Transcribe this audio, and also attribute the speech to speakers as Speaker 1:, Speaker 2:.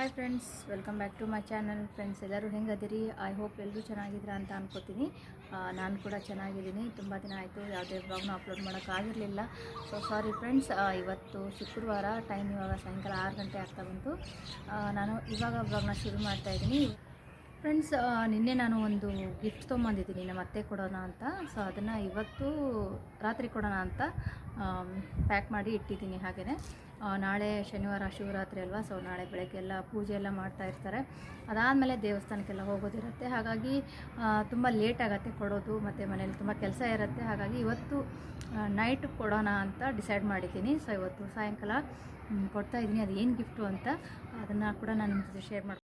Speaker 1: Hi friends welcome back to my channel friends ಎಲ್ಲರೂ ಹೆಂಗದಿರಿ? I hope ಎಲ್ಲರೂ ಚೆನ್ನಾಗಿದ್ದೀರಾ ಅಂತ ಅನ್ಕೋತೀನಿ. ನಾನು ಕೂಡ ಚೆನ್ನಾಗಿದ್ದೀನಿ. ತುಂಬ ದಿನ ಆಯಿತು, ಯಾವುದೇ ಬ್ಲಾಗ್ನ ಅಪ್ಲೋಡ್ ಮಾಡೋಕ್ಕಾಗಿರಲಿಲ್ಲ ಸೊ ಸಾರಿ ಫ್ರೆಂಡ್ಸ್ ಇವತ್ತು ಶುಕ್ರವಾರ ಟೈಮ್ ಇವಾಗ ಸಾಯಂಕಾಲ ಆರು ಗಂಟೆ ಆಗ್ತಾ ಬಂತು. ನಾನು ಇವಾಗ ಬ್ಲಾಗ್ನ ಶುರು ಮಾಡ್ತಾ ಇದ್ದೀನಿ. ಫ್ರೆಂಡ್ಸ್ ನಿನ್ನೆ ನಾನು ಒಂದು ಗಿಫ್ಟ್ ತೊಗೊಂಬಂದಿದ್ದೀನಿ. ನಮ್ಮ ಅತ್ತೆ ಕೊಡೋಣ ಅಂತ. ಸೊ ಅದನ್ನು ಇವತ್ತು ರಾತ್ರಿ ಕೊಡೋಣ ಅಂತ ಪ್ಯಾಕ್ ಮಾಡಿ ಇಟ್ಟಿದ್ದೀನಿ ಹಾಗೆಯೇ ನಾಳೆ ಶನಿವಾರ, ಶಿವರಾತ್ರಿ ಅಲ್ವಾ? ಸೊ ನಾಳೆ ಬೆಳಗ್ಗೆ ಎಲ್ಲ ಪೂಜೆ ಎಲ್ಲ ಮಾಡ್ತಾ ಇರ್ತಾರೆ. ಅದಾದಮೇಲೆ ದೇವಸ್ಥಾನಕ್ಕೆಲ್ಲ ಹೋಗೋದಿರುತ್ತೆ. ಹಾಗಾಗಿ ತುಂಬ ಲೇಟ್ ಕೊಡೋದು, ಮತ್ತು ಮನೇಲಿ ತುಂಬ ಕೆಲಸ ಇರುತ್ತೆ. ಹಾಗಾಗಿ ಇವತ್ತು ನೈಟ್ ಕೊಡೋಣ ಅಂತ ಡಿಸೈಡ್ ಮಾಡಿದ್ದೀನಿ. ಸೊ ಇವತ್ತು ಸಾಯಂಕಾಲ ಕೊಡ್ತಾ ಇದ್ದೀನಿ. ಅದು ಏನು ಗಿಫ್ಟು ಅಂತ, ಅದನ್ನು ಕೂಡ ನಾನು ನಿಮ್ಮ ಜೊತೆ ಶೇರ್ ಮಾಡಿ